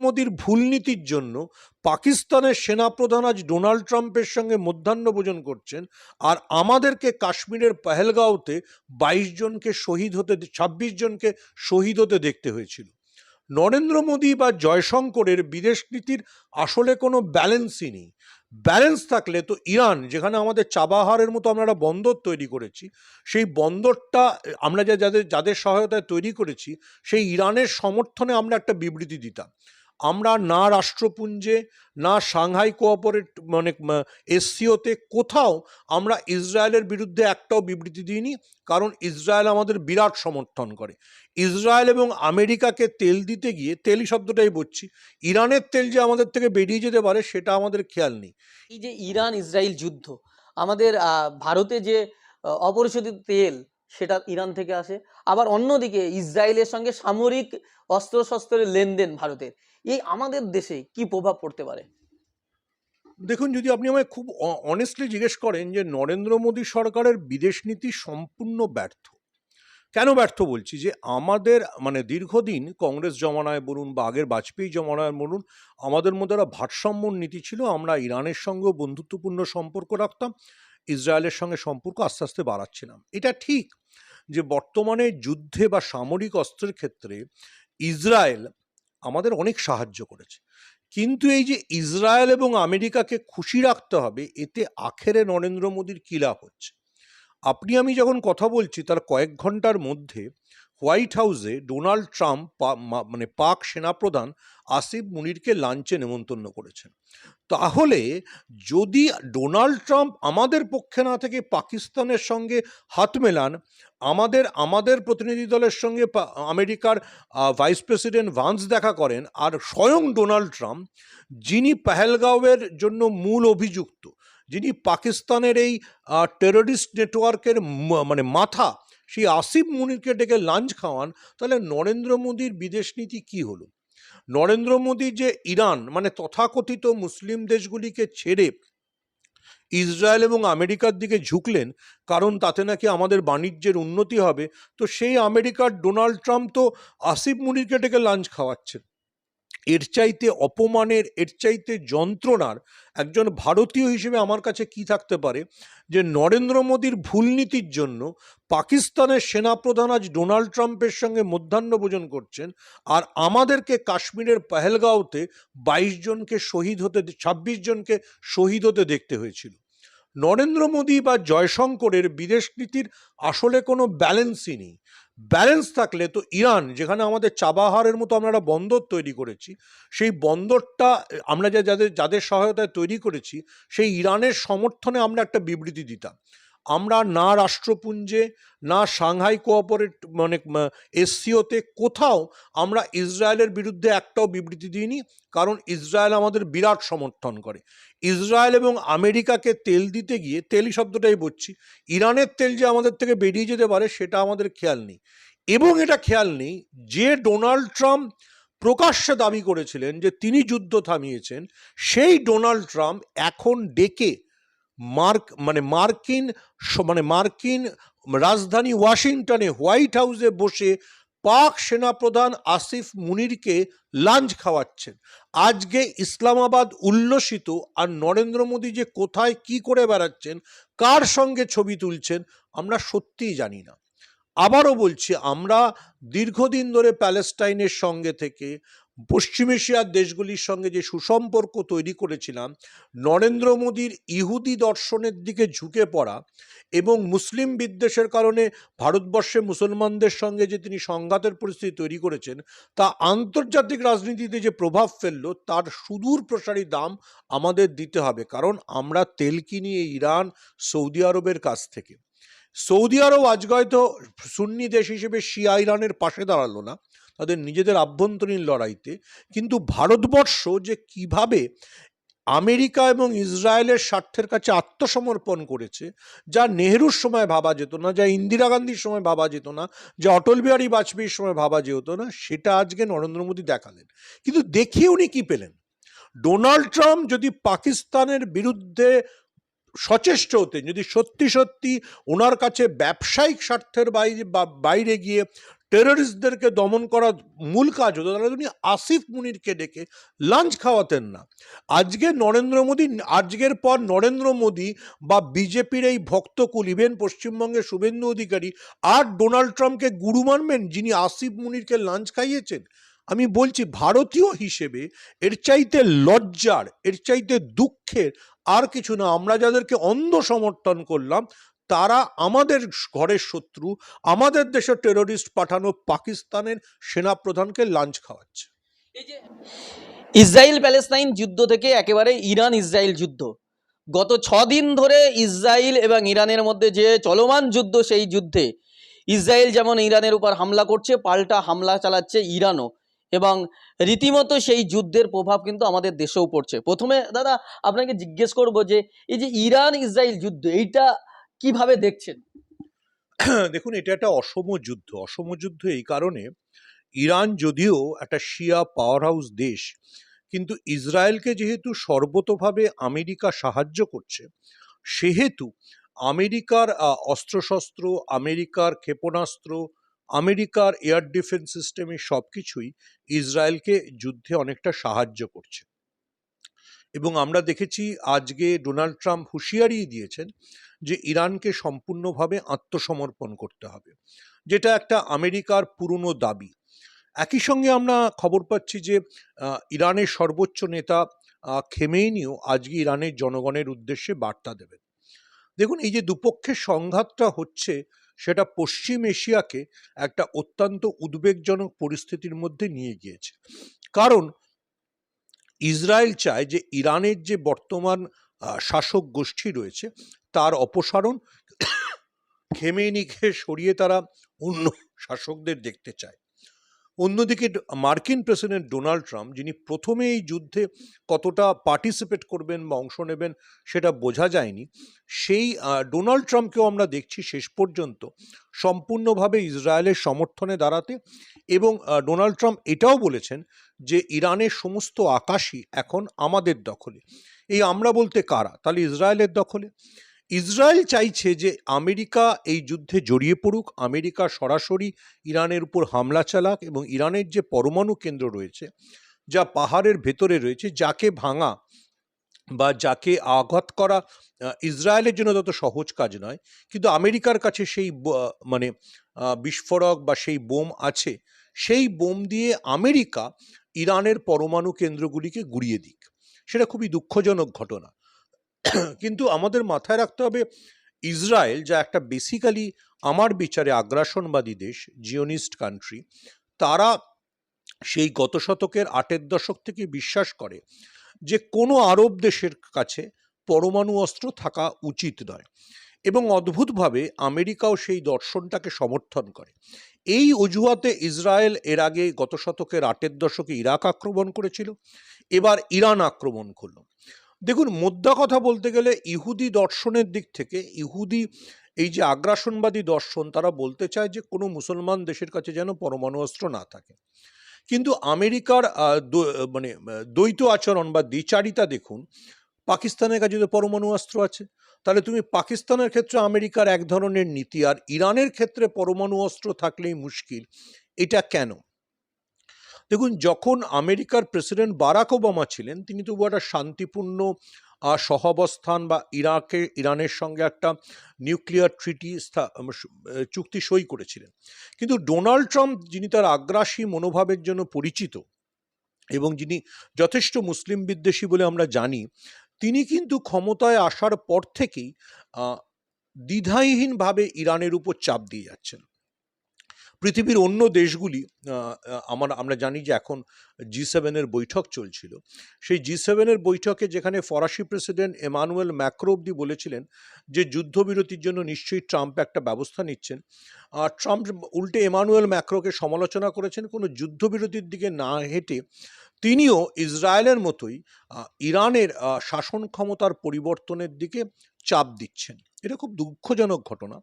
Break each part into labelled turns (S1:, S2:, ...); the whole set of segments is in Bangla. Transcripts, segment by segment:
S1: মোদির ভুল নীতির জন্য পাকিস্তানের সেনাপ্রধান আজ ডোনাল্ড ট্রাম্পের সঙ্গে মধ্যাহ্নভোজন করছেন আর আমাদেরকে কাশ্মীরের পেহেলগাঁওতে বাইশ জনকে শহীদ হতে ছাব্বিশ জনকে শহীদ হতে দেখতে হয়েছিল। নরেন্দ্র মোদী বা জয়শঙ্করের বিদেশ নীতির আসলে কোনো ব্যালেন্সই নেই। ব্যালেন্স থাকলে তো ইরান, যেখানে আমাদের চাবাহারের মতো আমরা একটা বন্দর তৈরি করেছি, সেই বন্দরটা আমরা যা যাদের যাদের সহায়তায় তৈরি করেছি, সেই ইরানের সমর্থনে আমরা একটা বিবৃতি দিতাম। আমরা না রাষ্ট্রপুঞ্জে, না সাংহাই কোঅপারেট মানে এসসিওতে কোথাও আমরা ইসরায়েলের বিরুদ্ধে একটাও বিবৃতি দিইনি। কারণ ইসরায়েল আমাদের বিরাট সমর্থন করে। ইসরায়েল এবং আমেরিকাকে তেল দিতে গিয়ে, তেলই শব্দটাই বলছি, ইরানের তেল যে আমাদের থেকে বেরিয়ে যেতে পারে, সেটা আমাদের খেয়াল নেই।
S2: এই যে ইরান ইসরায়েল যুদ্ধ, আমাদের ভারতে যে অপরিশোধিত তেল, সেটা ইরান থেকে আসে। আবার অন্যদিকে ইসরায়েলের সঙ্গে সামরিক অস্ত্রশস্ত্রের লেনদেন ভারতের। এই আমাদের দেশে কি প্রভাব পড়তে পারে?
S1: দেখুন, যদি আপনি আমায় খুব অনেস্টলি জিজ্ঞেস করেন যে নরেন্দ্র মোদী সরকারের বিদেশ নীতি সম্পূর্ণ ব্যর্থ। কেন ব্যর্থ বলছি? যে আমাদের মানে দীর্ঘদিন কংগ্রেস জমানায় বলুন বা আগের বাজপেয়ী জমানায় বলুন, আমাদের মধ্যে একটা ভারসাম্য নীতি ছিল, আমরা ইরানের সঙ্গেও বন্ধুত্বপূর্ণ সম্পর্ক রাখতাম, ইসরায়েলের সঙ্গে সম্পর্ক আস্তে আস্তে বাড়াচ্ছিলাম। এটা ঠিক যে বর্তমানে যুদ্ধে বা সামরিক অস্ত্রের ক্ষেত্রে ইসরায়েল আমাদের অনেক সাহায্য করেছে। কিন্তু এই যে ইসরায়েল এবং আমেরিকাকে খুশি রাখতে হবে, এতে আখেরে নরেন্দ্র মোদীর কী লাভ হচ্ছে? আপনি, আমি যখন কথা বলছি, তার কয়েক ঘণ্টার মধ্যে হোয়াইট হাউসে ডোনাল্ড ট্রাম্প মানে পাক সেনাপ্রধান আসিফ মুনিরকে লাঞ্চে নেমন্তন্ন করেছেন। তাহলে যদি ডোনাল্ড ট্রাম্প আমাদের পক্ষে না থেকে পাকিস্তানের সঙ্গে হাত মেলান, আমাদের আমাদের প্রতিনিধি দলের সঙ্গে আমেরিকার ভাইস প্রেসিডেন্ট ভান্স দেখা করেন আর স্বয়ং ডোনাল্ড ট্রাম্প, যিনি পেহেলগাঁওয়ের জন্য মূল অভিযুক্ত, যিনি পাকিস্তানের এই টেররিস্ট নেটওয়ার্কের মানে মাথা সেই আসিফ মুনিরকে ডেকে লাঞ্চ খাওয়ান, তাহলে নরেন্দ্র মোদীর বিদেশ নীতি কী হলো? নরেন্দ্র মোদী যে ইরান মানে তথাকথিত মুসলিম দেশগুলিকে ছেড়ে ইসরায়েল এবং আমেরিকার দিকে ঝুঁকলেন, কারণ তাতে নাকি আমাদের বাণিজ্যের উন্নতি হবে, তো সেই আমেরিকার ডোনাল্ড ট্রাম্প তো আসিফ মুনিরকে ডেকে লাঞ্চ খাওয়াচ্ছেন। এর চাইতে অপমানের, এর চাইতে যন্ত্রণার একজন ভারতীয় হিসেবে আমার কাছে কি থাকতে পারে? যে নরেন্দ্র মোদীর ভুল নীতির জন্য পাকিস্তানের সেনাপ্রধান আজ ডোনাল্ড ট্রাম্পের সঙ্গে মধ্যাহ্ন ভোজন করছেন আর আমাদেরকে কাশ্মীরের পেহেলগাঁওতে বাইশ জনকে শহীদ হতে ছাব্বিশ জনকে শহীদ হতে দেখতে হয়েছিল। নরেন্দ্র মোদী বা জয়শঙ্করের বিদেশ নীতির আসলে কোনো ব্যালেন্সই নেই। ব্যালেন্স থাকলে তো ইরান, যেখানে আমাদের চাবাহারের মতো আমরা একটা বন্দর তৈরি করেছি, সেই বন্দরটা, আমরা যা যাদের যাদের সহায়তায় তৈরি করেছি, সেই ইরানের সমর্থনে আমরা একটা বিবৃতি দিতাম। আমরা না রাষ্ট্রপুঞ্জে, না সাংহাই কোঅপারেট মানে এসসিওতে কোথাও আমরা ইসরায়েলের বিরুদ্ধে একটাও বিবৃতি দিইনি, কারণ ইসরায়েল আমাদের বিরাট সমর্থন করে। ইসরায়েল এবং আমেরিকাকে তেল দিতে গিয়ে, তেলই শব্দটাই বলছি, ইরানের তেল যে আমাদের থেকে বেরিয়ে যেতে পারে, সেটা আমাদের খেয়াল নেই। এবং এটা খেয়াল নেই যে ডোনাল্ড ট্রাম্প প্রকাশ্যে দাবি করেছিলেন যে তিনি যুদ্ধ থামিয়েছেন, সেই ডোনাল্ড ট্রাম্প এখন ডেকে মার্ক মানে মার্কিন মানে মার্কিন রাজধানী ওয়াশিংটনে হোয়াইট হাউসে বসে পাক সেনাপ্রধান আসিফ মুনিরকে লাঞ্চ খাওয়াচ্ছেন। আজকে ইসলামাবাদ উল্লসিত আর নরেন্দ্র মোদী যে কোথায় কি করে বেড়াচ্ছেন, কার সঙ্গে ছবি তুলছেন, আমরা সত্যিই জানি না। আবারও বলছি, আমরা দীর্ঘদিন ধরে প্যালেস্টাইনের সঙ্গে থেকে পশ্চিম এশিয়ার দেশগুলির সঙ্গে যে সুসম্পর্ক তৈরি করেছিলাম, নরেন্দ্র মোদীর ইহুদি দর্শনের দিকে ঝুঁকে পড়া এবং মুসলিম বিদ্বেষের কারণে ভারতবর্ষে মুসলমানদের সঙ্গে যে তিনি সংঘাতের পরিস্থিতি তৈরি করেছেন, তা আন্তর্জাতিক রাজনীতিতে যে প্রভাব ফেলল, তার সুদূর প্রসারী দাম আমাদের দিতে হবে। কারণ আমরা তেল কিনি ইরান, সৌদি আরবের কাছ থেকে। সৌদি আরব আজকে হয়তো সুন্নি দেশ হিসেবে শিয়া ইরানের পাশে দাঁড়াল না। তাদের নিজেদের আভ্যন্তরীণ লড়াইতে। কিন্তু ভারতবর্ষ যে কীভাবে আমেরিকা এবং ইসরায়েলের স্বার্থের কাছে আত্মসমর্পণ করেছে, যা নেহরুর সময় ভাবা যেত না, যা ইন্দিরা গান্ধীর সময় ভাবা যেত না, যা অটল বিহারী বাজপেয়ীর সময় ভাবা যেত না, সেটা আজকে নরেন্দ্র মোদী দেখালেন। কিন্তু দেখিয়ে উনি কি পেলেন? ডোনাল্ড ট্রাম্প যদি পাকিস্তানের বিরুদ্ধে সচেষ্ট হতেন, যদি সত্যি সত্যি ওনার কাছে ব্যবসায়িক স্বার্থের বাইরে বাইরে গিয়ে টেররিস্টদেরকে দমন করার মূল কাজ হতো, তাহলে উনি আসিফ মুনিরকে ডেকে লাঞ্চ খাওয়াতেন না। আজকে নরেন্দ্র মোদী, আজকের পর নরেন্দ্র মোদী বা বিজেপির এই ভক্তকুল ইভেন পশ্চিমবঙ্গের শুভেন্দু অধিকারী আর ডোনাল্ড ট্রাম্পকে গুরু মানবেন যিনি আসিফ মুনিরকে লাঞ্চ খাইয়েছেন। আমি বলছি ভারতীয় হিসেবে এর চাইতে লজ্জার, এর চাইতে দুঃখের আর কিছু না। আমরা যাদেরকে অন্ধ সমর্থন করলাম তারা আমাদের ঘরের শত্রু, আমাদের দেশে টেররিস্ট পাঠানো পাকিস্তানের সেনাপ্রধানকে লাঞ্চ খাওয়াচ্ছে।
S2: ইসরায়েল প্যালেস্তাইন যুদ্ধ থেকে একেবারে ইরান ইসরায়েল যুদ্ধ। গত দিন ধরে ইসরায়েল এবং ইরানের মধ্যে যে চলমান যুদ্ধ, সেই যুদ্ধে ইসরায়েল যেমন ইরানের উপর হামলা করছে, পাল্টা হামলা চালাচ্ছে ইরানও এবং রীতিমতো সেই যুদ্ধের প্রভাব কিন্তু আমাদের দেশেও পড়ছে। প্রথমে দাদা, আপনাকে জিজ্ঞেস করব যে এই যে ইরান ইসরায়েল যুদ্ধ, এইটা কীভাবে দেখছেন?
S1: দেখুন, এটা একটা অসম যুদ্ধ। অসম যুদ্ধ এই কারণে ইরান যদিও একটা শিয়া পাওয়ার হাউস দেশ, কিন্তু ইসরায়েলকে যেহেতু সর্বতোভাবে আমেরিকা সাহায্য করছে, সেহেতু আমেরিকার অস্ত্রশস্ত্র, আমেরিকার ক্ষেপণাস্ত্র, আমেরিকার এয়ার ডিফেন্স সিস্টেমে সব কিছুই ইসরায়েলকে যুদ্ধে অনেকটা সাহায্য করছে। এবং আমরা দেখেছি, আজকে ডোনাল্ড ট্রাম্প হুঁশিয়ারি দিয়েছেন যে ইরানকে সম্পূর্ণভাবে আত্মসমর্পণ করতে হবে। যেটা একটা আমেরিকার পুরনো দাবি। একই সঙ্গে আমরা খবর পাচ্ছি যে ইরানের সর্বোচ্চ নেতা খেমেইনিও আজকে ইরানের জনগণের উদ্দেশ্যে বার্তা দেবেন। দেখুন, এই যে দুপক্ষের সংঘাতটা হচ্ছে, সেটা পশ্চিম এশিয়াকে একটা অত্যন্ত উদ্বেগজনক পরিস্থিতির মধ্যে নিয়ে গিয়েছে। কারণ, ইসরায়েল চায় যে ইরানের যে বর্তমান শাসক গোষ্ঠী রয়েছে তার অপসারণ খেমেনিকে সরিয়ে তারা অন্য শাসকদের দেখতে চায়। অন্যদিকে মার্কিন প্রেসিডেন্ট ডোনাল্ড ট্রাম্প, যিনি প্রথমে এই যুদ্ধে কতটা পার্টিসিপেট করবেন বা অংশ নেবেন সেটা বোঝা যায়নি, সেই ডোনাল্ড ট্রাম্পকেও আমরা দেখছি শেষ পর্যন্ত সম্পূর্ণভাবে ইসরায়েলের সমর্থনে দাঁড়াতে এবং ডোনাল্ড ট্রাম্প এটাও বলেছেন যে ইরানের সমস্ত আকাশই এখন আমাদের দখলে। এই আমরা বলতে কারা? তাহলে ইসরায়েলের দখলে। ইসরায়েল চাইছে যে আমেরিকা এই যুদ্ধে জড়িয়ে পড়ুক, আমেরিকা সরাসরি ইরানের উপর হামলা চালাক এবং ইরানের যে পরমাণু কেন্দ্র রয়েছে, যা পাহাড়ের ভেতরে রয়েছে, যাকে ভাঙা বা যাকে আঘাত করা ইসরায়েলের জন্য তত সহজ কাজ নয়। কিন্তু আমেরিকার কাছে সেই মানে বিস্ফোরক বা সেই বোম আছে, সেই বোম দিয়ে আমেরিকা ইরানের পরমাণু কেন্দ্রগুলিকে গুড়িয়ে দিক। সেটা খুবই দুঃখজনক ঘটনা। কিন্তু আমাদের মাথায় রাখতে হবে, ইসরায়েল যা একটা বেসিক্যালি আমার বিচারে আগ্রাসনবাদী দেশ জিওনিস্ট কান্ট্রি তারা সেই গত শতকের আটের দশক থেকে বিশ্বাস করে যে কোনো আরব দেশের কাছে পরমাণু অস্ত্র থাকা উচিত নয় এবং অদ্ভুতভাবে আমেরিকাও সেই দর্শনটাকে সমর্থন করে। এই অজুহাতে ইসরায়েল এর আগে গত শতকের আটের দশকে ইরাক আক্রমণ করেছিল, এবার ইরান আক্রমণ করল। দেখুন মোদ্দা কথা বলতে গেলে ইহুদি দর্শনের দিক থেকে, ইহুদি এই যে আগ্রাসনবাদী দর্শন, তারা বলতে চায় যে কোনো মুসলমান দেশের কাছে যেন পরমাণু অস্ত্র না থাকে। কিন্তু আমেরিকার মানে দ্বৈত আচরণ বা দ্বিচারিতা দেখুন, পাকিস্তানের কাছে তো পরমাণু অস্ত্র আছে। তাহলে তুমি পাকিস্তানের ক্ষেত্রে আমেরিকার এক ধরনের নীতি আর ইরানের ক্ষেত্রে পরমাণু অস্ত্র থাকলেই মুশকিল, এটা কেন? দেখুন, যখন আমেরিকার প্রেসিডেন্ট বারাক ওবামা ছিলেন, তিনি তবু একটা শান্তিপূর্ণ সহাবস্থান বা ইরাকে, ইরানের সঙ্গে একটা নিউক্লিয়ার ট্রিটি চুক্তি সই করেছিলেন। কিন্তু ডোনাল্ড ট্রাম্প, যিনি তার আগ্রাসী মনোভাবের জন্য পরিচিত এবং যিনি যথেষ্ট মুসলিম বিদ্বেষী বলে আমরা জানি, তিনি কিন্তু ক্ষমতায় আসার পর থেকেই দ্বিধাহীনভাবে ইরানের উপর চাপ দিয়ে যাচ্ছেন। পৃথিবীর অন্য দেশগুলি আমার, আমরা জানি যে এখন জি সেভেনের বৈঠক চলছিল। সেই জি সেভেনের বৈঠকে যেখানে ফরাসি প্রেসিডেন্ট এমানুয়েল ম্যাক্রো অব্দি বলেছিলেন যে যুদ্ধবিরতির জন্য নিশ্চয়ই ট্রাম্প একটা ব্যবস্থা নিচ্ছেন। আর ট্রাম্প উল্টে এমানুয়েল ম্যাক্রোকে সমালোচনা করেছেন, কোনো যুদ্ধবিরতির দিকে না হেঁটে তিনিও ইসরায়েলের মতোই ইরানের শাসন ক্ষমতার পরিবর্তনের দিকে চাপ দিচ্ছেন। এটা খুব দুঃখজনক ঘটনা।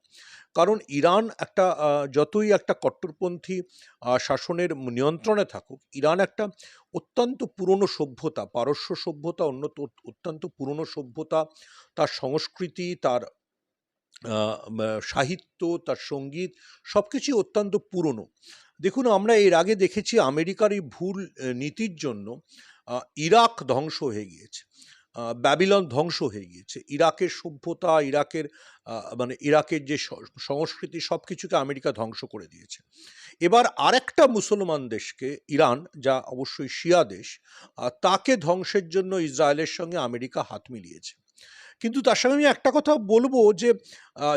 S1: কারণ ইরান একটা যতই একটা কট্টরপন্থী শাসনের নিয়ন্ত্রণে থাকুক, ইরান একটা অত্যন্ত পুরনো সভ্যতা, পারস্য সভ্যতা, অন্য অত্যন্ত পুরনো সভ্যতা। তার সংস্কৃতি, তার সাহিত্য, তার সংগীত সব কিছুই অত্যন্ত পুরনো। দেখুন, আমরা এর আগে দেখেছি আমেরিকার এই ভুল নীতির জন্য ইরাক ধ্বংস হয়ে গিয়েছে। ব্যাবিলন ধ্বংস হয়ে গিয়েছে। ইরাকের সভ্যতা, ইরাকের মানে ইরাকের যে সংস্কৃতি সব কিছুকে আমেরিকা ধ্বংস করে দিয়েছে। এবার আরেকটা মুসলমান দেশকে, ইরান, যা অবশ্যই শিয়া দেশ তাকে ধ্বংসের জন্য ইসরায়েলের সঙ্গে আমেরিকা হাত মিলিয়েছে। কিন্তু তার সঙ্গে আমি একটা কথা বলব যে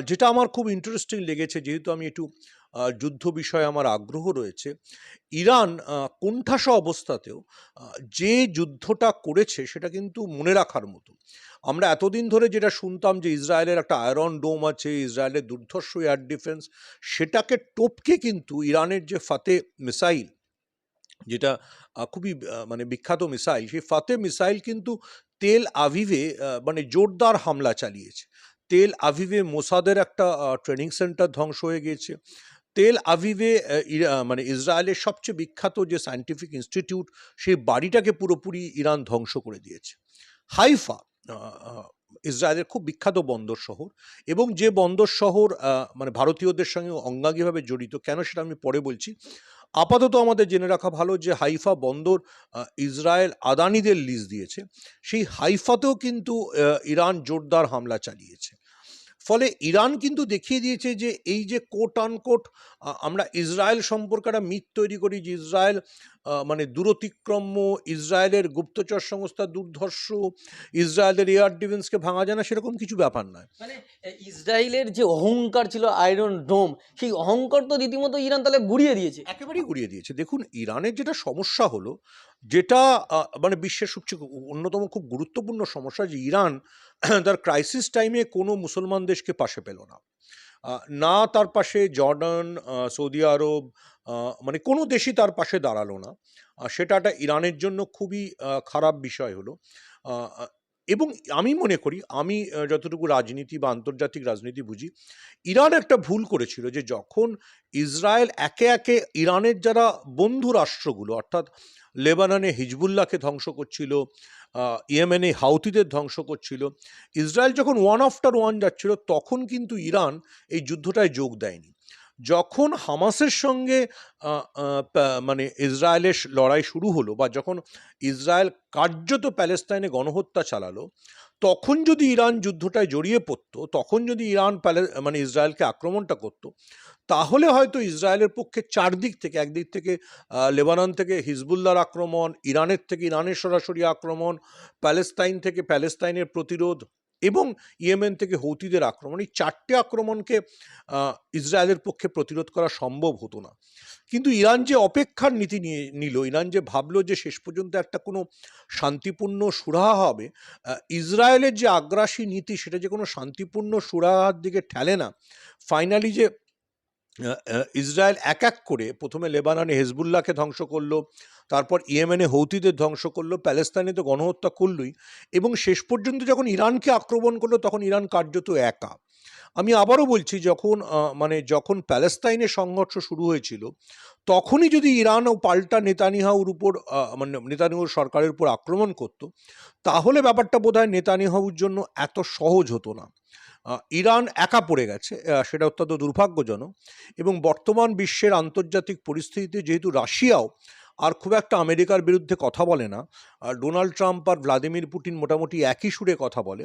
S1: যেটা আমার খুব ইন্টারেস্টিং লেগেছে, যেহেতু আমি একটু যুদ্ধ বিষয়ে আমার আগ্রহ রয়েছে। ইরান কোণঠাসা অবস্থাতেও যে যুদ্ধটা করেছে সেটা কিন্তু মনে রাখার মতো। আমরা এতদিন ধরে যেটা শুনতাম যে ইসরায়েলের একটা আয়রন ডোম আছে, ইসরায়েলের দুর্ধর্ষ এয়ার ডিফেন্স, সেটাকে টপকে কিন্তু ইরানের যে ফাতে মিসাইল, যেটা খুবই মানে বিখ্যাত মিসাইল, সেই ফাতে মিসাইল কিন্তু তেল আভিভে মানে জোরদার হামলা চালিয়েছে। তেল আভিভে মোসাদের একটা ট্রেনিং সেন্টার ধ্বংস হয়ে গিয়েছে। তেল আভিভে মানে ইসরায়েলের সবচেয়ে বিখ্যাত যে সায়েন্টিফিক ইনস্টিটিউট সেই বাড়িটাকে পুরোপুরি ইরান ধ্বংস করে দিয়েছে। হাইফা ইসরায়েলের খুব বিখ্যাত বন্দর শহর এবং যে বন্দর শহর মানে ভারতীয়দের সঙ্গে অঙ্গাঙ্গিভাবে জড়িত, কেন সেটা আমি পরে বলছি। আপাতত আমাদের জেনে রাখা ভালো যে হাইফা বন্দর ইসরায়েল আদানিদের লিজ দিয়েছে। সেই হাইফাতেও কিন্তু ইরান জোরদার হামলা চালিয়েছে। ফলে ইরান কিন্তু দেখিয়ে দিয়েছে যে এই যে কোট আনকোট আমরা ইসরায়েল সম্পর্কে একটা মিথ তৈরি করি যে ইসরায়েল মানে দূরতিক্রম্য ইসরায়েলের গুপ্তচর সংস্থা দুর্ধর্ষ ইসরায়েলের এয়ার ডিফেন্সকে ভাঙা যায় না সেরকম কিছু ব্যাপার নয়।
S2: মানে ইসরায়েলের যে অহংকার ছিল আয়রন ডোম সেই অহংকার তো রীতিমতো ইরান তাহলে গুড়িয়ে দিয়েছে।
S1: একেবারেই গুড়িয়ে দিয়েছে। দেখুন ইরানের যেটা সমস্যা হলো যেটা মানে বিশ্বের সবচেয়ে অন্যতম খুব গুরুত্বপূর্ণ সমস্যা যে ইরান তার ক্রাইসিস টাইমে কোনো মুসলমান দেশকে পাশে পেল না। না তার পাশে জর্ডান সৌদি আরব মানে কোনো দেশই তার পাশে দাঁড়াল না। সেটাটা ইরানের জন্য খুবই খারাপ বিষয় হলো। এবং আমি মনে করি, আমি যতটুকু রাজনীতি বা আন্তর্জাতিক রাজনীতি বুঝি, ইরান একটা ভুল করেছিল যে যখন ইসরায়েল একে একে ইরানের যারা বন্ধু রাষ্ট্রগুলো, অর্থাৎ লেবাননে হিজবুল্লাহকে ধ্বংস করছিল ইয়েমেনে হাউতিদের ধ্বংস করছিল, ইসরায়েল যখন ওয়ান আফটার ওয়ান যাচ্ছিল, তখন কিন্তু ইরান এই যুদ্ধটায় যোগ দেয়নি। যখন হামাসের সঙ্গে মানে ইসরায়েলের লড়াই শুরু হলো বা যখন ইসরায়েল কার্যত প্যালেস্তাইনে গণহত্যা চালালো, তখন যদি ইরান যুদ্ধটায় জড়িয়ে পড়তো, তখন যদি ইরান প্যালে মানে ইসরায়েলকে আক্রমণটা করতো, তাহলে হয়তো ইসরায়েলের পক্ষে চারদিক থেকে, একদিক থেকে লেবানন থেকে হিজবুল্লাহর আক্রমণ, ইরানের থেকে ইরানের সরাসরি আক্রমণ, প্যালেস্তাইন থেকে প্যালেস্তাইনের প্রতিরোধ এবং ইয়েমেন থেকে হৌতিদের আক্রমণ, এই চারটে আক্রমণকে ইসরায়েলের পক্ষে প্রতিরোধ করা সম্ভব হতো না। কিন্তু ইরান যে অপেক্ষার নীতি নিয়ে নিল, ইরান যে ভাবলো যে শেষ পর্যন্ত একটা কোনো শান্তিপূর্ণ সুরাহা হবে ইসরায়েলের যে আগ্রাসী নীতি সেটা যে কোনো শান্তিপূর্ণ সুরাহার দিকে ঠেলে না, ফাইনালি যে ইসরায়েল এক এক করে প্রথমে লেবাননে হেজবুল্লাহকে ধ্বংস করল, তারপর ইয়েমেনে হৌতিদের ধ্বংস করল তো গণহত্যা করলই এবং শেষ পর্যন্ত যখন ইরানকে আক্রমণ করল, তখন ইরান কার্যত একা। আমি আবারও বলছি, যখন মানে যখন প্যালেস্তাইনে সংঘর্ষ শুরু হয়েছিল, তখনই যদি ইরান ও পাল্টা নেতানিহাউর উপর মানে নেতানিয়াহুর সরকারের উপর আক্রমণ করত, তাহলে ব্যাপারটা বোধহয় নেতানিয়াহুর জন্য এত সহজ হতো না। ইরান একা পড়ে গেছে সেটা অত্যন্ত দুর্ভাগ্যজনক এবং বর্তমান বিশ্বের আন্তর্জাতিক পরিস্থিতিতে যেহেতু রাশিয়াও আর খুব একটা আমেরিকার বিরুদ্ধে কথা বলে না ডোনাল্ড ট্রাম্প আর ভ্লাদিমির পুটিন মোটামুটি একই সুরে কথা বলে,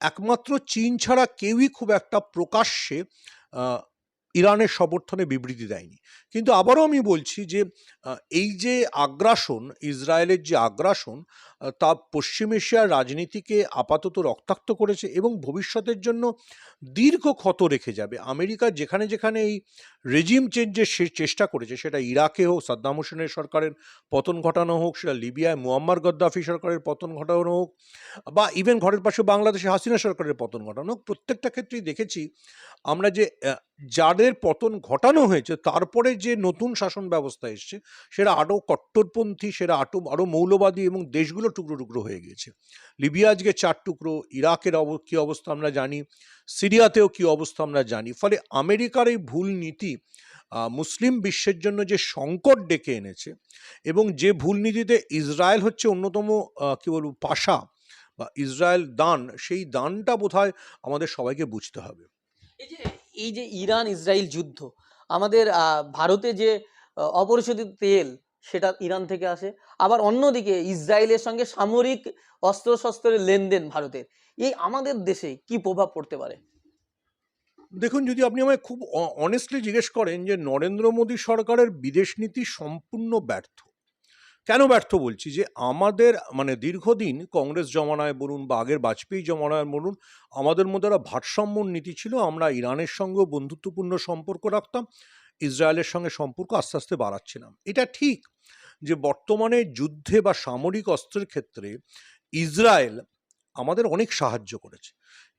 S1: একমাত্র চীন ছাড়া কেউই খুব একটা প্রকাশ্যে ইরানের সমর্থনে বিবৃতি দেয়নি। কিন্তু আবারও আমি বলছি যে এই যে আগ্রাসন, ইসরায়েলের যে আগ্রাসন তা পশ্চিম এশিয়ার রাজনীতিকে আপাতত রক্তাক্ত করেছে এবং ভবিষ্যতের জন্য দীর্ঘ ক্ষত রেখে যাবে। আমেরিকা যেখানে যেখানে এই রেজিম চেঞ্জের চেষ্টা করেছে, সেটা ইরাকে হোক, সাদ্দাম হোসেনের সরকারের পতন ঘটানো হোক, সেটা লিবিয়ায় মুয়াম্মার গদ্দাফি সরকারের পতন ঘটানো হোক, বা ইভেন ঘরের পাশে বাংলাদেশে হাসিনা সরকারের পতন ঘটানো হোক, প্রত্যেকটা ক্ষেত্রেই দেখেছি আমরা যে যাদের পতন ঘটানো হয়েছে, তারপরে যে নতুন শাসন ব্যবস্থা এসছে, সেটা আরও কট্টরপন্থী, সেটা আটো, আরও মৌলবাদী এবং দেশগুলো টুকরো টুকরো হয়ে গিয়েছে। লিবিয়া আজকে চার টুকরো, ইরাকের অব, কী অবস্থা আমরা জানি, সিরিয়াতেও কী অবস্থা আমরা জানি। ফলে আমেরিকার এই ভুল নীতি মুসলিম বিশ্বের জন্য যে সংকট ডেকে এনেছে এবং যে ভুল নীতিতে ইসরায়েল হচ্ছে অন্যতম কী বলব, পাশা বা ইসরায়েল দান, সেই দানটা বোধহয় আমাদের সবাইকে বুঝতে হবে।
S2: এই যে এই যে ইরান ইসরায়েল যুদ্ধ আমাদের ভারতে যে অপরিশোধিত তেল সেটা ইরান থেকে আসে। আবার অন্যদিকে ইসরায়েলের সঙ্গে সামরিক অস্ত্রশস্ত্রের লেনদেন ভারতের। এই আমাদের দেশে কি প্রভাব পড়তে পারে?
S1: দেখুন, যদি আপনি আমায় খুব অনেস্টলি জিজ্ঞেস করেন যে, নরেন্দ্র মোদী সরকারের বিদেশ নীতি সম্পূর্ণ ব্যর্থ। কেন ব্যর্থ বলছি? যে আমাদের মানে দীর্ঘদিন কংগ্রেস জমানায় বলুন বা আগের বাজপেয়ী জমানায় বলুন, আমাদের মধ্যে একটা ভারসাম্য নীতি ছিল, আমরা ইরানের সঙ্গেও বন্ধুত্বপূর্ণ সম্পর্ক রাখতাম, ইসরায়েলের সঙ্গে সম্পর্ক আস্তে আস্তে বাড়াচ্ছিলাম। এটা ঠিক যে বর্তমানে যুদ্ধে বা সামরিক অস্ত্রের ক্ষেত্রে ইসরায়েল আমাদের অনেক সাহায্য করেছে।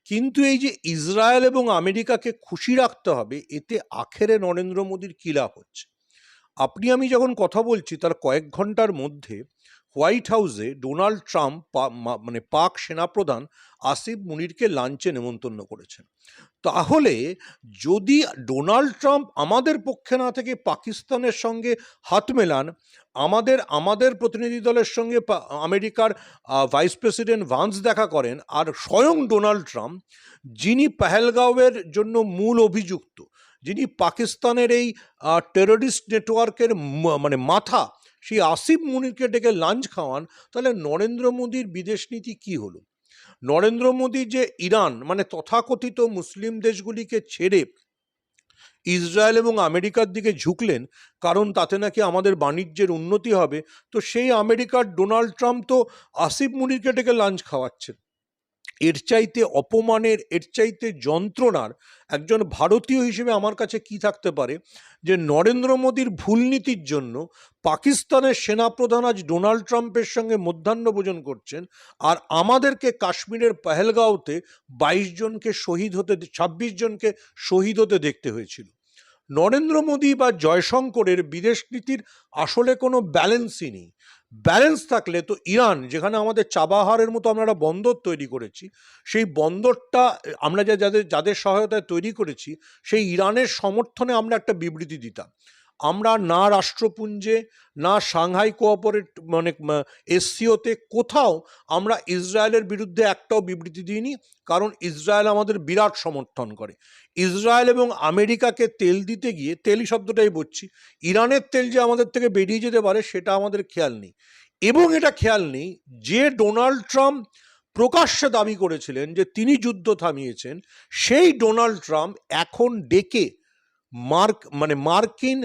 S1: কিন্তু এই যে ইসরায়েল এবং আমেরিকাকে খুশি রাখতে হবে, এতে আখেরে নরেন্দ্র মোদীর কী লাভ হচ্ছে? আপনি আমি যখন কথা বলছি, তার কয়েক ঘণ্টার মধ্যে হোয়াইট হাউসে ডোনাল্ড ট্রাম্প মানে পাক সেনাপ্রধান আসিফ মুনিরকে লাঞ্চে নেমন্তন্ন করেছেন। তাহলে যদি ডোনাল্ড ট্রাম্প আমাদের পক্ষে না থেকে পাকিস্তানের সঙ্গে হাত মেলান, আমাদের আমাদের প্রতিনিধি দলের সঙ্গে আমেরিকার ভাইস প্রেসিডেন্ট ভান্স দেখা করেন, আর স্বয়ং ডোনাল্ড ট্রাম্প, যিনি পেহেলগাঁওয়ের জন্য মূল অভিযুক্ত যিনি পাকিস্তানের এই টেররিস্ট নেটওয়ার্কের মানে মাথা, সেই আসিফ মুনিরকে ডেকে লাঞ্চ খাওয়ান, তাহলে নরেন্দ্র মোদীর বিদেশ নীতি কী হলো? নরেন্দ্র মোদী যে ইরান মানে তথাকথিত মুসলিম দেশগুলিকে ছেড়ে ইসরায়েল এবং আমেরিকার দিকে ঝুঁকলেন, কারণ তাতে নাকি আমাদের বাণিজ্যের উন্নতি হবে, তো সেই আমেরিকার ডোনাল্ড ট্রাম্প তো আসিফ মুনিরকে ডেকে লাঞ্চ খাওয়াচ্ছেন। এর চাইতে অপমানের, এর চাইতে যন্ত্রণার একজন ভারতীয় হিসেবে আমার কাছে কি থাকতে পারে? যে নরেন্দ্র মোদীর ভুল নীতির জন্য পাকিস্তানের সেনাপ্রধান আজ ডোনাল্ড ট্রাম্পের সঙ্গে মধ্যাহ্নভোজন করছেন আর আমাদেরকে কাশ্মীরের পেহেলগাঁওতে বাইশ জনকে শহীদ হতে, ছাব্বিশ জনকে শহীদ হতে দেখতে হয়েছিল। নরেন্দ্র মোদী বা জয়শঙ্করের বিদেশ নীতির আসলে কোনো ব্যালেন্সই নেই। ব্যালেন্স থাকলে তো ইরান, যেখানে আমাদের চাবাহারের মতো আমরা একটা বন্দর তৈরি করেছি, সেই বন্দরটা, আমরা যা যাদের যাদের সহায়তায় তৈরি করেছি, সেই ইরানের সমর্থনে আমরা একটা বিবৃতি দিতাম। আমরা না রাষ্ট্রপুঞ্জে, না সাংহাই কোঅপারেট মানে এসসিওতে কোথাও আমরা ইসরায়েলের বিরুদ্ধে একটাও বিবৃতি দিইনি। কারণ ইসরায়েল আমাদের বিরাট সমর্থন করে। ইসরায়েল এবং আমেরিকাকে তেল দিতে গিয়ে তেলই শব্দটাই বলছি, ইরানের তেল যে আমাদের থেকে বেরিয়ে যেতে পারে, সেটা আমাদের খেয়াল নেই। এবং এটা খেয়াল নেই যে ডোনাল্ড ট্রাম্প প্রকাশ্যে দাবি করেছিলেন যে তিনি যুদ্ধ থামিয়েছেন, সেই ডোনাল্ড ট্রাম্প এখন ডেকে মার্ক মানে মার্কিন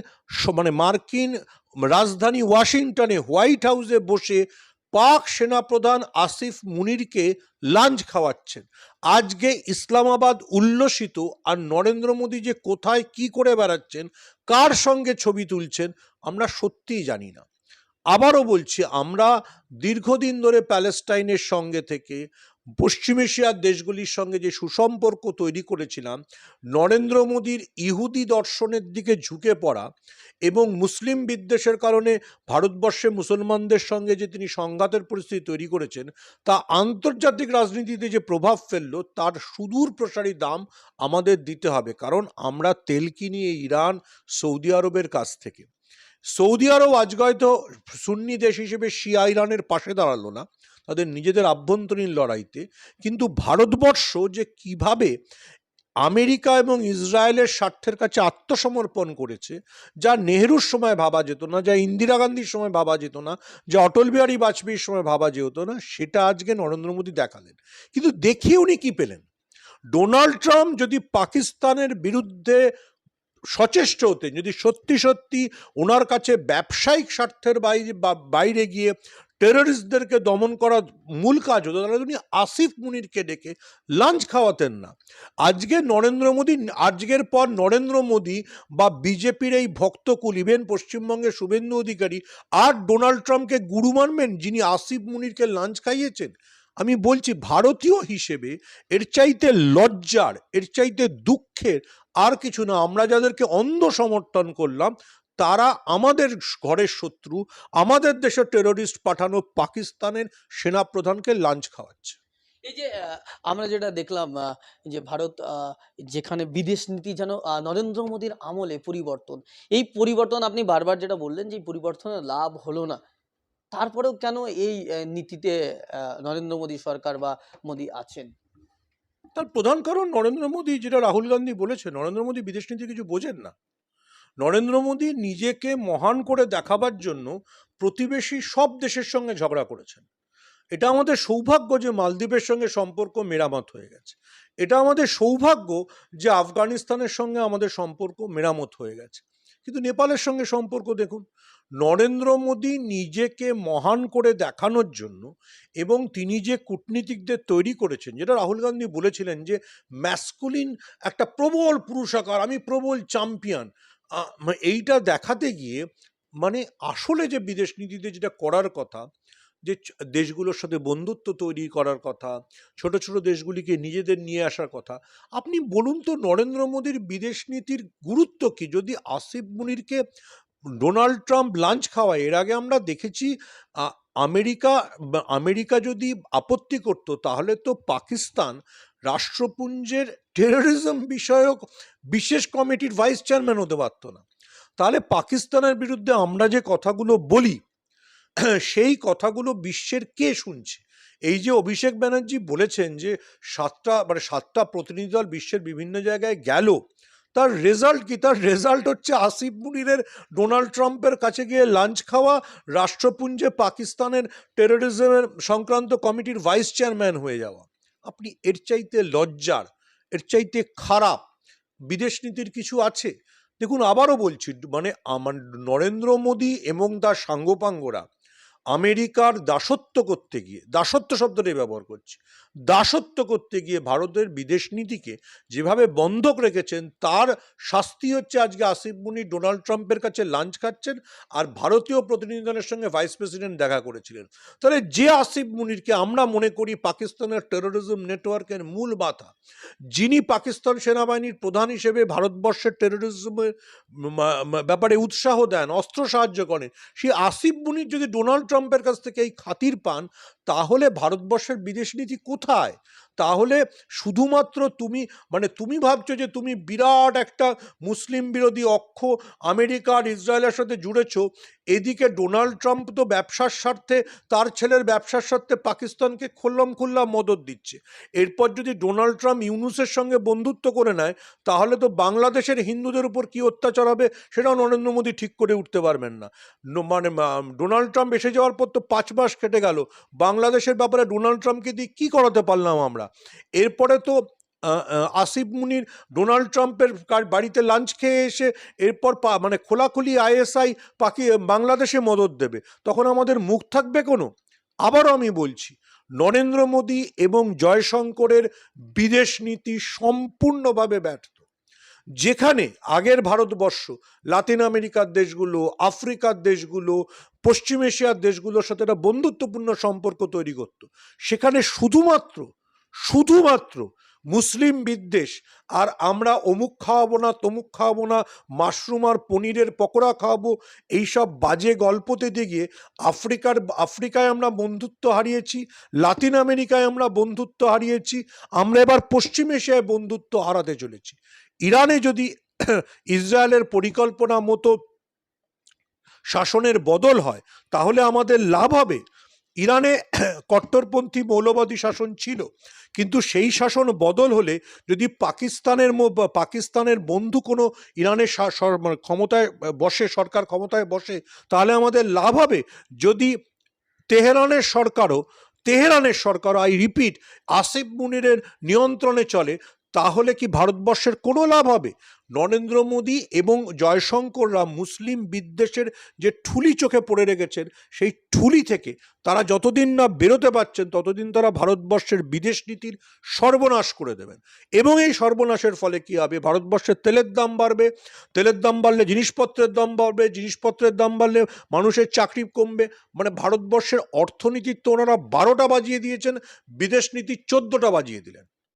S1: মানে মার্কিন রাজধানী ওয়াশিংটনে হোয়াইট হাউসে বসে পাক সেনাপ্রধান আসিফ মুনিরকে লাঞ্চ খাওয়াচ্ছেন। আজকে ইসলামাবাদ উল্লসিত আর নরেন্দ্র মোদী যে কোথায় কি করে বেড়াচ্ছেন, কার সঙ্গে ছবি তুলছেন, আমরা সত্যিই জানি না। আবারও বলছি, আমরা দীর্ঘদিন ধরে প্যালেস্টাইনের সঙ্গে থেকে পশ্চিম এশিয়ার দেশগুলির সঙ্গে যে সুসম্পর্ক তৈরি করেছিলাম, নরেন্দ্র মোদীর ইহুদি দর্শনের দিকে ঝুঁকে পড়া এবং মুসলিম বিদ্বেষের কারণে ভারতবর্ষে মুসলমানদের সঙ্গে যে তিনি সংঘাতের পরিস্থিতি তৈরি করেছেন, তা আন্তর্জাতিক রাজনীতিতে যে প্রভাব ফেলল, তার সুদূর প্রসারী দাম আমাদের দিতে হবে। কারণ আমরা তেল কিনি ইরান, সৌদি আরবের কাছ থেকে। সৌদি আরব আজকে হয়তো সুন্নি দেশ হিসেবে শিয়া ইরানের পাশে দাঁড়াল না। তাদের নিজেদের আভ্যন্তরীণ লড়াইতে। কিন্তু ভারতবর্ষ যে কীভাবে আমেরিকা এবং ইসরায়েলের স্বার্থের কাছে আত্মসমর্পণ করেছে, যা নেহরুর সময় ভাবা যেত না, যা ইন্দিরা গান্ধীর সময় ভাবা যেত না, যা অটল বিহারী বাজপেয়ীর সময় ভাবা যেত না, সেটা আজকে নরেন্দ্র মোদী দেখালেন। কিন্তু দেখিয়ে উনি কি পেলেন? ডোনাল্ড ট্রাম্প যদি পাকিস্তানের বিরুদ্ধে সচেষ্ট হতেন, যদি সত্যি সত্যি ওনার কাছে ব্যবসায়িক স্বার্থের বাইরে বাইরে গিয়ে টেররিস্টদেরকে দমন করার মূল কাজ হতো, তাহলে উনি আসিফ মুনিরকে ডেকে লাঞ্চ খাওয়াতেন না। আজকে নরেন্দ্র মোদী, আজকের পর নরেন্দ্র মোদী বা বিজেপির এই ভক্তকুল ইভেন পশ্চিমবঙ্গের শুভেন্দু অধিকারী আর ডোনাল্ড ট্রাম্পকে গুরু মানবেন যিনি আসিফ মুনিরকে লাঞ্চ খাইয়েছেন। আমি বলছি, ভারতীয় হিসেবে এর চাইতে লজ্জার, এর চাইতে দুঃখের আর কিছু না। আমরা যাদেরকে অন্ধ সমর্থন করলাম তারা আমাদের ঘরের শত্রু আমাদের দেশে টেররিস্ট পাঠানো পাকিস্তানের সেনাপ্রধানকে লাঞ্চ খাওয়াচ্ছে।
S2: এই যে আমরা যেটা দেখলাম যে ভারত যেখানে বিদেশ নীতি যেন নরেন্দ্র মোদীর আমলে পরিবর্তন এই পরিবর্তন আপনি বারবার যেটা বললেন যে পরিবর্তনের লাভ হলো না তারপরেও কেন এই নীতিতে নরেন্দ্র মোদী সরকার বা মোদী আছেন?
S1: তার প্রধান কারণ নরেন্দ্র মোদী যেটা রাহুল গান্ধী বলেছে নরেন্দ্র মোদী বিদেশ নীতি কিছু বোঝেন না। নরেন্দ্র মোদী নিজেকে মহান করে দেখাবার জন্য প্রতিবেশী সব দেশের সঙ্গে ঝগড়া করেছেন। এটা আমাদের সৌভাগ্য যে মালদ্বীপের সঙ্গে সম্পর্ক মেরামত হয়ে গেছে। এটা আমাদের সৌভাগ্য যে আফগানিস্তানের সঙ্গে আমাদের সম্পর্ক মেরামত হয়ে গেছে। কিন্তু নেপালের সঙ্গে সম্পর্ক দেখুন, নরেন্দ্র মোদী নিজেকে মহান করে দেখানোর জন্য এবং তিনি যে কূটনীতিকদের তৈরি করেছেন, যেটা রাহুল গান্ধী বলেছিলেন যে ম্যাসকুলিন একটা প্রবল পুরুষাকার, আমি প্রবল চ্যাম্পিয়ন এইটা দেখাতে গিয়ে মানে আসলে যে বিদেশ নীতিতে যেটা করার কথা, যে দেশগুলোর সাথে বন্ধুত্ব তৈরি করার কথা, ছোট ছোট দেশগুলিকে নিজেদের নিয়ে আসার কথা, আপনি বলুন তো নরেন্দ্র মোদীর বিদেশ নীতির গুরুত্ব কি? যদি আসিফ মুনিরকে ডোনাল্ড ট্রাম্প লাঞ্চ খাওয়ায়, এর আগে আমরা দেখেছি আমেরিকা আমেরিকা যদি আপত্তি করত, তাহলে তো পাকিস্তান রাষ্ট্রপুঞ্জের টেরোরিজম বিষয়ক বিশেষ কমিটির ভাইস চেয়ারম্যান হতে পারতো না। তাহলে পাকিস্তানের বিরুদ্ধে আমরা যে কথাগুলো বলি, সেই কথাগুলো বিশ্বের কে শুনছে? এই যে অভিষেক ব্যানার্জি বলেছেন যে সাতটা মানে সাতটা প্রতিনিধি দল বিশ্বের বিভিন্ন জায়গায় গেল, তার রেজাল্ট কি? তার রেজাল্ট হচ্ছে আসিফ মুনিরের ডোনাল্ড ট্রাম্পের কাছে গিয়ে লাঞ্চ খাওয়া, রাষ্ট্রপুঞ্জে পাকিস্তানের টেরোরিজমের সংক্রান্ত কমিটির ভাইস চেয়ারম্যান হয়ে যাওয়া। আপনি এর চাইতে লজ্জার এর চাইতে খারাপ। বিদেশ নীতির কিছু আছে? দেখুন, আবারও বলছি মানে আমার নরেন্দ্র মোদী এবং তার সাঙ্গপাঙ্গরা আমেরিকার দাসত্ব করতে গিয়ে, দাসত্ব শব্দটাই ব্যবহার করছি দাসত্ব করতে গিয়ে ভারতের বিদেশ নীতিকে যেভাবে বন্ধক রেখেছেন, তার শাস্তি হচ্ছে আজকে আসিফ মুনি ডোনাল্ড ট্রাম্পের কাছে লাঞ্চ খাচ্ছেন আর ভারতীয় প্রতিনিধি দলের সঙ্গে ভাইস প্রেসিডেন্ট দেখা করেছিলেন। তাহলে যে আসিফ মুনিরকে আমরা মনে করি পাকিস্তানের টেরোরিজম নেটওয়ার্কের মূল মাথা যিনি পাকিস্তান সেনাবাহিনীর প্রধান হিসেবে ভারতবর্ষের টেরোরিজমের ব্যাপারে উৎসাহ দেন, অস্ত্র সাহায্য করেন সেই আসিফ মুনির যদি ডোনাল্ড ট্রাম্পের কাছ থেকে এই খাতির পান, তাহলে ভারতবর্ষের বিদেশ নীতি কোথায়? তাহলে শুধুমাত্র তুমি মানে তুমি ভাবছ যে তুমি বিরাট একটা মুসলিম বিরোধী অক্ষ আমেরিকা আর ইসরায়েলের সাথে জুড়েছো, এদিকে ডোনাল্ড ট্রাম্প তো ব্যবসার স্বার্থে তার ছেলের ব্যবসার স্বার্থে পাকিস্তানকে খোল্লাম খুল্লা মদত দিচ্ছে। এরপর যদি ডোনাল্ড ট্রাম্প ইউনুসের সঙ্গে বন্ধুত্ব করে নেয়, তাহলে তো বাংলাদেশের হিন্দুদের উপর কী অত্যাচার হবে সেটাও নরেন্দ্র মোদী ঠিক করে উঠতে পারবেন না। মানে ডোনাল্ড ট্রাম্প এসে যাওয়ার পর তো পাঁচ মাস কেটে গেল। বাংলাদেশের ব্যাপারে ডোনাল্ড ট্রাম্পকে দিয়ে কী করাতে পারলাম আমরা? এরপরে তো আসিফ মুনির ডোনাল্ড ট্রাম্পের বাড়িতে লাঞ্চ খেয়ে এসে এরপর মানে খোলাখুলি আইএসআই পাকি বাংলাদেশে মদত দেবে। তখন আমাদের মুখ থাকবে কোনো? আবারও আমি বলছি, নরেন্দ্র মোদী এবং জয়শঙ্করের বিদেশ নীতি সম্পূর্ণভাবে ব্যর্থ। যেখানে আগের ভারতবর্ষ, লাতিন আমেরিকার দেশগুলো, আফ্রিকার দেশগুলো, পশ্চিম এশিয়ার দেশগুলোর সাথে একটা বন্ধুত্বপূর্ণ সম্পর্ক তৈরি করত, সেখানে শুধুমাত্র শুধুমাত্র মুসলিম বিদ্বেষ, আর আমরা অমুক খাওয়াবো না, তমুক খাওয়াবো না, মাশরুম আর পনিরের পকোড়া খাওয়াবো, এইসব বাজে গল্পতে দিয়ে আফ্রিকার, আফ্রিকায় আমরা বন্ধুত্ব হারিয়েছি, লাতিন আমেরিকায় আমরা বন্ধুত্ব হারিয়েছি, আমরা এবার পশ্চিম এশিয়ায় বন্ধুত্ব হারাতে চলেছি। ইরানে যদি ইসরায়েলের পরিকল্পনা মতো শাসনের বদল হয়, তাহলে আমাদের লাভ হবে। ইরানে কট্টরপন্থী মৌলবাদী শাসন ছিল, কিন্তু সেই শাসন বদল হলে যদি পাকিস্তানের পাকিস্তানের বন্ধু কোনো ইরানের মানে ক্ষমতায় বসে, সরকার ক্ষমতায় বসে, তাহলে আমাদের লাভ হবে। যদি তেহরানের সরকারও, তেহরানের সরকার আই রিপিট আসিফ মুনিরের নিয়ন্ত্রণে চলে তাহলে কি ভারতবর্ষের কোনো লাভ হবে? নরেন্দ্র মোদী এবং জয়শঙ্কররা মুসলিম বিদ্বেষের যে ঠুলি চোখে পড়ে রেখেছেন, সেই ঠুলি থেকে তারা যতদিন না বেরোতে পারছেন, ততদিন তারা ভারতবর্ষের বিদেশ নীতির সর্বনাশ করে দেবেন। এবং এই সর্বনাশের ফলে কি হবে? ভারতবর্ষের তেলের দাম বাড়বে, তেলের দাম বাড়লে জিনিসপত্রের দাম বাড়বে, জিনিসপত্রের দাম বাড়লে মানুষের চাকরি কমবে। মানে ভারতবর্ষের অর্থনীতির তো ওনারা বারোটা বাজিয়ে দিয়েছেন, বিদেশ নীতি চোদ্দোটা বাজিয়ে দিলেন।